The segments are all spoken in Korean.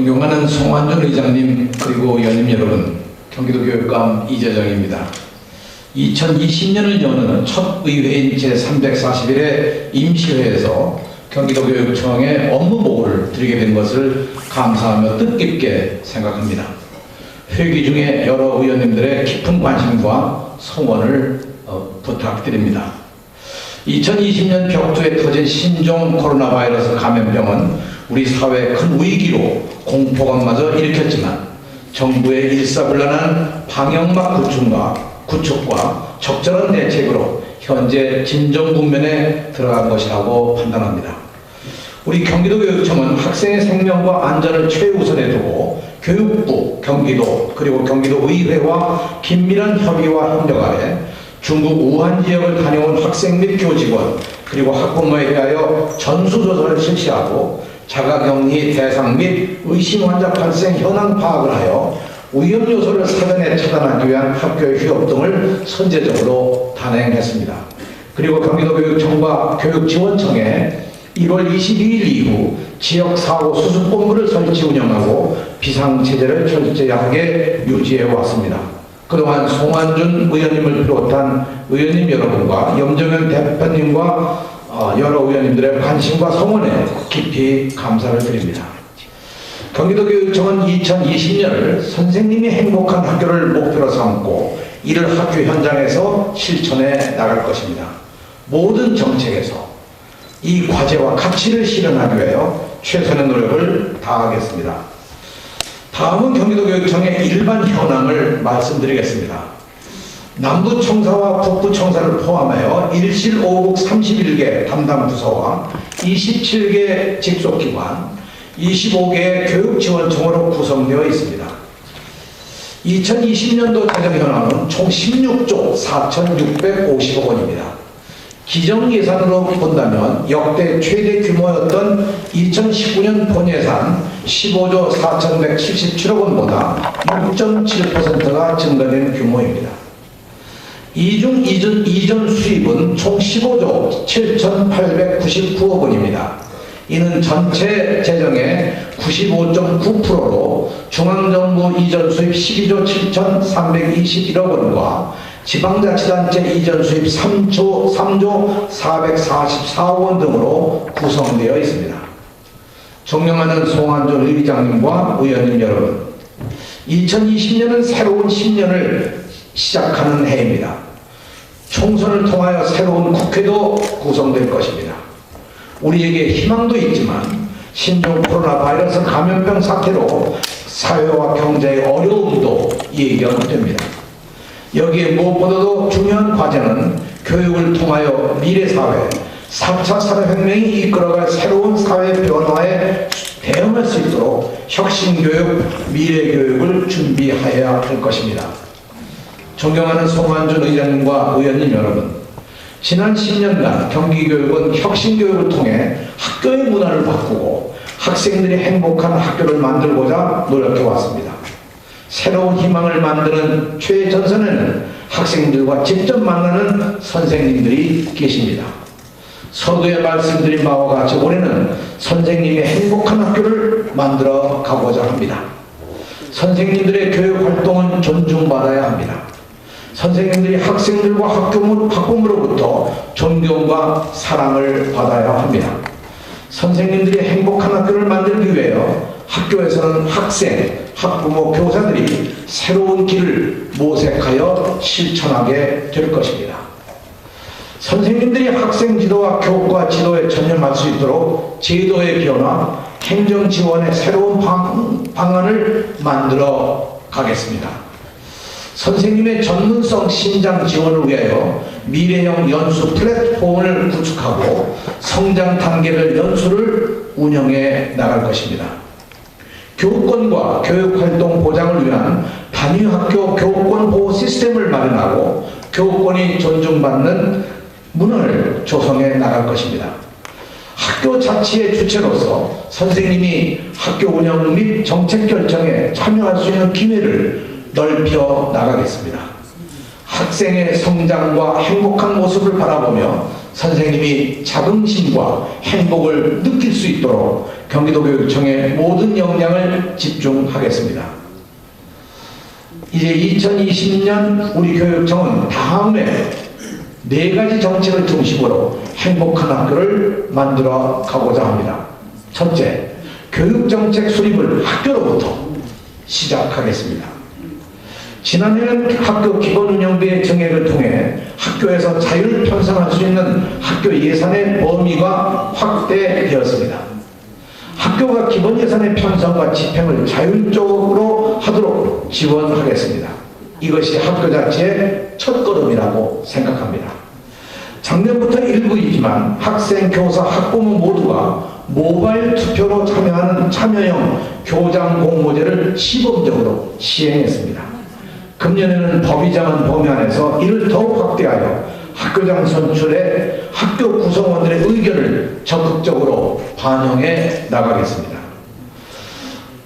존경하는 송환준 의장님 그리고 의원님 여러분 경기도 교육감 이재정입니다. 2020년을 여는 첫 의회인 제341회 임시회에서 경기도 교육청에 업무 보고를 드리게 된 것을 감사하며 뜻깊게 생각합니다. 회기 중에 여러 의원님들의 깊은 관심과 성원을 어, 부탁드립니다. 2020년 벽두에 터진 신종 코로나 바이러스 감염병은 우리 사회에 큰 위기로 공포감마저 일으켰지만 정부의 일사불란한 방역막 구축과 구축과 적절한 대책으로 현재 진정 국면에 들어간 것이라고 판단합니다. 우리 경기도 교육청은 학생의 생명과 안전을 최우선에 두고 교육부, 경기도 그리고 경기도 의회와 긴밀한 협의와 협력 아래 중국 우한 지역을 다녀온 학생 및 교직원 그리고 학부모에 대하여 전수조사를 실시하고 자가격리 대상 및 의심 환자 발생 현황 파악을 하여 위험 요소를 사전에 차단하기 위한 학교의 휴업 등을 선제적으로 단행했습니다. 그리고 경기도 교육청과 교육지원청에 1월 22일 이후 지역 사고 수습 본부를 설치 운영하고 비상 체제를 철저하게 유지해 왔습니다. 그동안 송환준 의원님을 비롯한 의원님 여러분과 염정현 대표님과 어, 여러 의원님들의 관심과 성원에 깊이 감사를 드립니다. 경기도 교육청은 2020년을 선생님이 행복한 학교를 목표로 삼고 이를 학교 현장에서 실천해 나갈 것입니다. 모든 정책에서 이 과제와 가치를 실현하기 위하여 최선의 노력을 다하겠습니다. 다음은 경기도교육청의 일반 현황을 말씀드리겠습니다. 남부청사와 북부청사를 포함하여 1실 5국 31개 담당 부서와 27개 직속기관, 25개의 교육지원청으로 구성되어 있습니다. 2020년도 재정 현황은 총 16조 4,650억 원입니다. 기정 예산으로 본다면 역대 최대 규모였던 2019년 본 예산 15조 4,177억 원보다 6.7%가 증가된 규모입니다. 이중 이전, 이전 수입은 총 15조 7,899억 원입니다. 이는 전체 재정의 95.9%로 중앙정부 이전 수입 12조 7,321억 원과 지방자치단체 이전 수입 3조, 3조 444억 원 등으로 구성되어 있습니다. 존경하는 송한준 의장님과 의원님 여러분, 2020년은 새로운 10년을 시작하는 해입니다. 총선을 통하여 새로운 국회도 구성될 것입니다. 우리에게 희망도 있지만 신종 코로나 바이러스 감염병 사태로 사회와 경제의 어려움도 예견됩니다. 여기에 무엇보다도 중요한 과제는 교육을 통하여 미래사회, 4차 산업혁명이 이끌어갈 새로운 사회 변화에 대응할 수 있도록 혁신교육, 미래교육을 준비해야 할 것입니다. 존경하는 송환준 의장님과 의원님 여러분, 지난 10년간 경기교육은 혁신교육을 통해 학교의 문화를 바꾸고 학생들이 행복한 학교를 만들고자 노력해왔습니다. 새로운 희망을 만드는 최전선에는 학생들과 직접 만나는 선생님들이 계십니다. 서두에 말씀드린 바와 같이 올해는 선생님의 행복한 학교를 만들어 가고자 합니다. 선생님들의 교육 활동은 존중받아야 합니다. 선생님들이 학생들과 학부모, 학부모로부터 존경과 사랑을 받아야 합니다. 선생님들이 행복한 학교를 만들기 위하여 학교에서는 학생, 학부모, 교사들이 새로운 길을 모색하여 실천하게 될 것입니다. 선생님들이 학생 지도와 교과 지도에 전념할 수 있도록 제도의 변화, 행정 지원의 새로운 방, 방안을 만들어 가겠습니다. 선생님의 전문성 신장 지원을 위하여 미래형 연수 플랫폼을 구축하고 성장 단계별 연수를 운영해 나갈 것입니다. 교육권과 교육활동 보장을 위한 단위학교 교육권 보호 시스템을 마련하고 교육권이 존중받는 문화를 조성해 나갈 것입니다. 학교 자치의 주체로서 선생님이 학교 운영 및 정책 결정에 참여할 수 있는 기회를 넓혀 나가겠습니다. 학생의 성장과 행복한 모습을 바라보며 선생님이 자긍심과 행복을 느낄 수 있도록 경기도교육청의 모든 역량을 집중하겠습니다. 이제 2020년 우리 교육청은 다음에 네 가지 정책을 중심으로 행복한 학교를 만들어 가고자 합니다. 첫째, 교육정책 수립을 학교로부터 시작하겠습니다. 지난해는 학교 기본운영비의 증액을 통해 학교에서 자율 편성할 수 있는 학교 예산의 범위가 확대되었습니다. 학교가 기본 예산의 편성과 집행을 자율적으로 하도록 지원하겠습니다. 이것이 학교 자체의 첫걸음이라고 생각합니다. 작년부터 일부이지만 학생, 교사, 학부모 모두가 모바일 투표로 참여하는 참여형 교장 공모제를 시범적으로 시행했습니다. 금년에는 법이정한 범위 안에서 이를 더욱 확대하여 학교장 선출에 학교 구성원들의 의견을 적극적으로 반영해 나가겠습니다.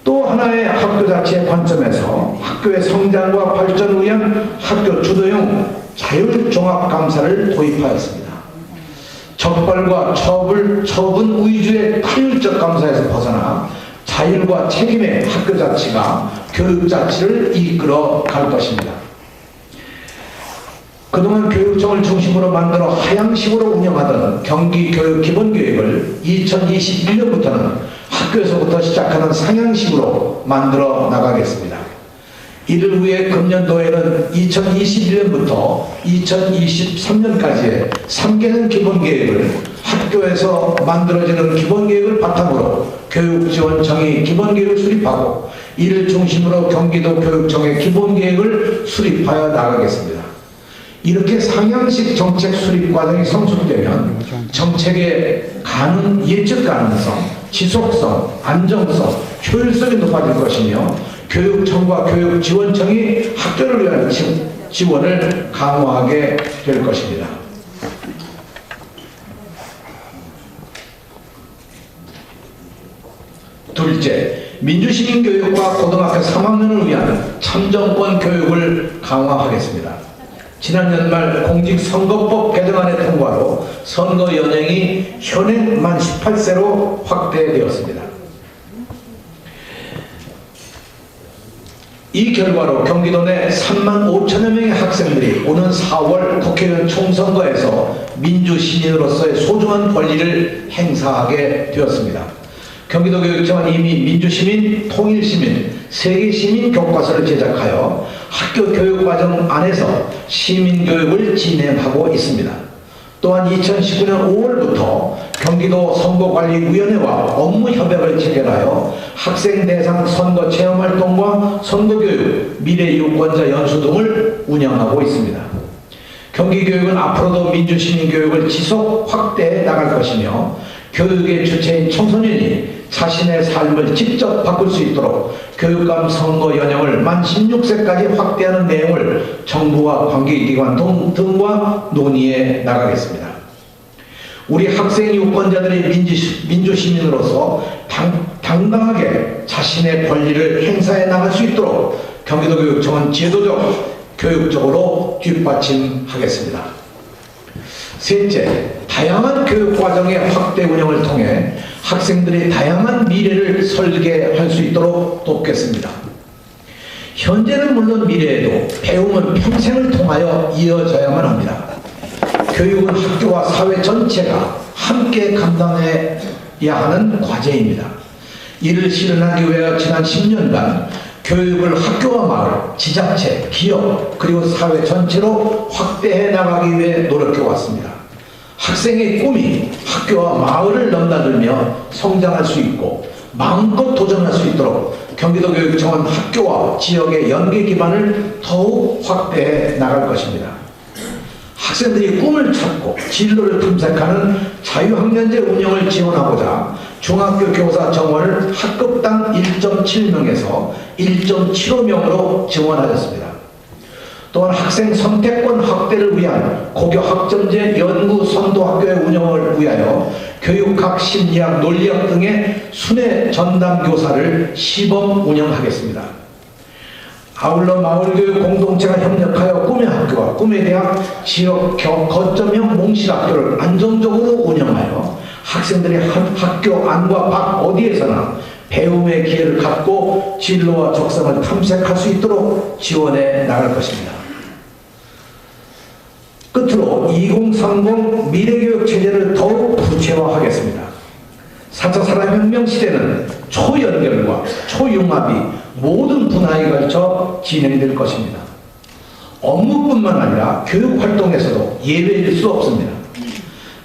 또 하나의 학교 자체의 관점에서 학교의 성장과 발전을 위한 학교 주도형 자율종합감사를 도입하였습니다. 적발과 처벌, 처분 위주의 타율적 감사에서 벗어나 자율과 책임의 학교 자치가 교육 자치를 이끌어 갈 것입니다. 그동안 교육청을 중심으로 만들어 하향식으로 운영하던 경기교육 기본계획을 2021년부터는 학교에서부터 시작하는 상향식으로 만들어 나가겠습니다. 이를 위해 금년도에는 2021년부터 2023년까지의 3개년 기본계획을 학교에서 만들어지는 기본계획을 바탕으로 교육지원청이 기본계획을 수립하고 이를 중심으로 경기도 교육청의 기본계획을 수립하여 나가겠습니다. 이렇게 상향식 정책 수립 과정이 성숙되면 정책의 가능, 예측 가능성, 지속성, 안정성, 효율성이 높아질 것이며 교육청과 교육지원청이 학교를 위한 지원을 강화하게 될 것입니다. 둘째, 민주시민교육과 고등학교 3학년을 위한 참정권 교육을 강화하겠습니다. 지난 연말 공직선거법 개정안의 통과로 선거 연행이 현행 만 18세로 확대되었습니다. 이 결과로 경기도 내 3만 5천여 명의 학생들이 오는 4월 국회의원 총선거에서 민주시민으로서의 소중한 권리를 행사하게 되었습니다. 경기도 교육청은 이미 민주시민, 통일시민, 세계시민 교과서를 제작하여 학교 교육과정 안에서 시민교육을 진행하고 있습니다. 또한 2019년 5월부터 경기도 선거관리위원회와 업무협약을 체결하여 학생 대상 선거 체험활동과 선거교육, 미래유권자 연수 등을 운영하고 있습니다. 경기교육은 앞으로도 민주시민교육을 지속 확대해 나갈 것이며 교육의 주체인 청소년이 자신의 삶을 직접 바꿀 수 있도록 교육감 선거 연령을 만 16세까지 확대하는 내용을 정부와 관계기관 등과 논의해 나가겠습니다. 우리 학생 유권자들이 민주, 민주시민으로서 당, 당당하게 자신의 권리를 행사해 나갈 수 있도록 경기도교육청은 제도적, 교육적으로 뒷받침하겠습니다. 셋째, 다양한 교육과정의 확대 운영을 통해 학생들이 다양한 미래를 설계할 수 있도록 돕겠습니다. 현재는 물론 미래에도 배움은 평생을 통하여 이어져야만 합니다. 교육은 학교와 사회 전체가 함께 감당해야 하는 과제입니다. 이를 실현하기 위해 지난 10년간 교육을 학교와 마을, 지자체, 기업, 그리고 사회 전체로 확대해 나가기 위해 노력해 왔습니다. 학생의 꿈이 학교와 마을을 넘나들며 성장할 수 있고 마음껏 도전할 수 있도록 경기도 교육청은 학교와 지역의 연계 기반을 더욱 확대해 나갈 것입니다. 학생들이 꿈을 찾고 진로를 탐색하는 자유학년제 운영을 지원하고자 중학교 교사 정원을 학급당 1.7명에서 1.75명으로 지원하였습니다. 또한 학생 선택권 확대를 위한 고교 학점제 연구 선도 학교의 운영을 위하여 교육학, 심리학, 논리학 등의 순회 전담 교사를 시범 운영하겠습니다. 아울러 마을교육 공동체가 협력하여 꿈의 학교와 꿈의 대학 지역 겨- 거점형 몽실학교를 안정적으로 운영하여 학생들이 학- 학교 안과 밖 어디에서나 배움의 기회를 갖고 진로와 적성을 탐색할 수 있도록 지원해 나갈 것입니다. 끝으로 2030 미래교육 체제를 더욱 구체화하겠습니다. 4차 산업혁명 시대는 초연결과 초융합이 모든 분야에 걸쳐 진행될 것입니다. 업무뿐만 아니라 교육 활동에서도 예외일 수 없습니다.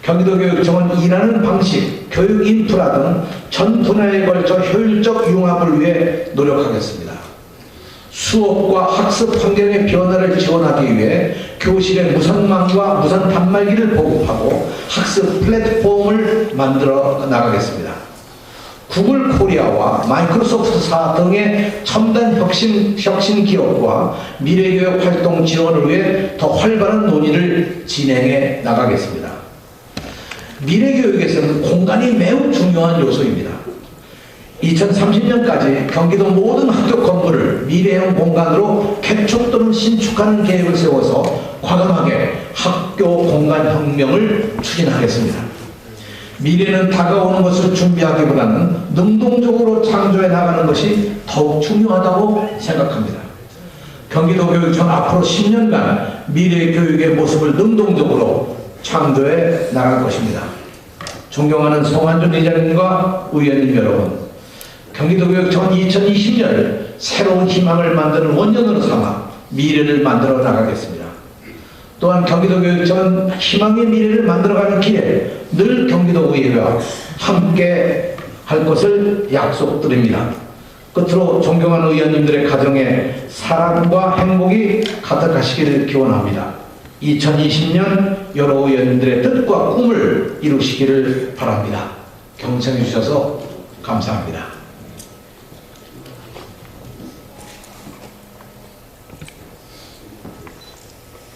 경기도교육청은 일하는 방식, 교육 인프라 등 전 분야에 걸쳐 효율적 융합을 위해 노력하겠습니다. 수업과 학습 환경의 변화를 지원하기 위해 교실에 무선망과 무선 단말기를 보급하고 학습 플랫폼을 만들어 나가겠습니다. 구글 코리아와 마이크로소프트사 등의 첨단 혁신, 혁신 기업과 미래교육 활동 지원을 위해 더 활발한 논의를 진행해 나가겠습니다. 미래교육에서는 공간이 매우 중요한 요소입니다. 2030년까지 경기도 모든 학교 건물을 미래형 공간으로 개축 또는 신축하는 계획을 세워서 과감하게 학교 공간 혁명을 추진하겠습니다. 미래는 다가오는 것을 준비하기보다는 능동적으로 창조해 나가는 것이 더욱 중요하다고 생각합니다. 경기도 교육청 앞으로 10년간 미래 교육의 모습을 능동적으로 창조해 나갈 것입니다. 존경하는 송한준 이장님과 의원님 여러분, 경기도교육청은 2020년을 새로운 희망을 만드는 원년으로 삼아 미래를 만들어 나가겠습니다. 또한 경기도교육청은 희망의 미래를 만들어가는 길에 늘 경기도의회와 함께 할 것을 약속드립니다. 끝으로 존경하는 의원님들의 가정에 사랑과 행복이 가득하시기를 기원합니다. 2020년 여러 의원님들의 뜻과 꿈을 이루시기를 바랍니다. 경청해 주셔서 감사합니다.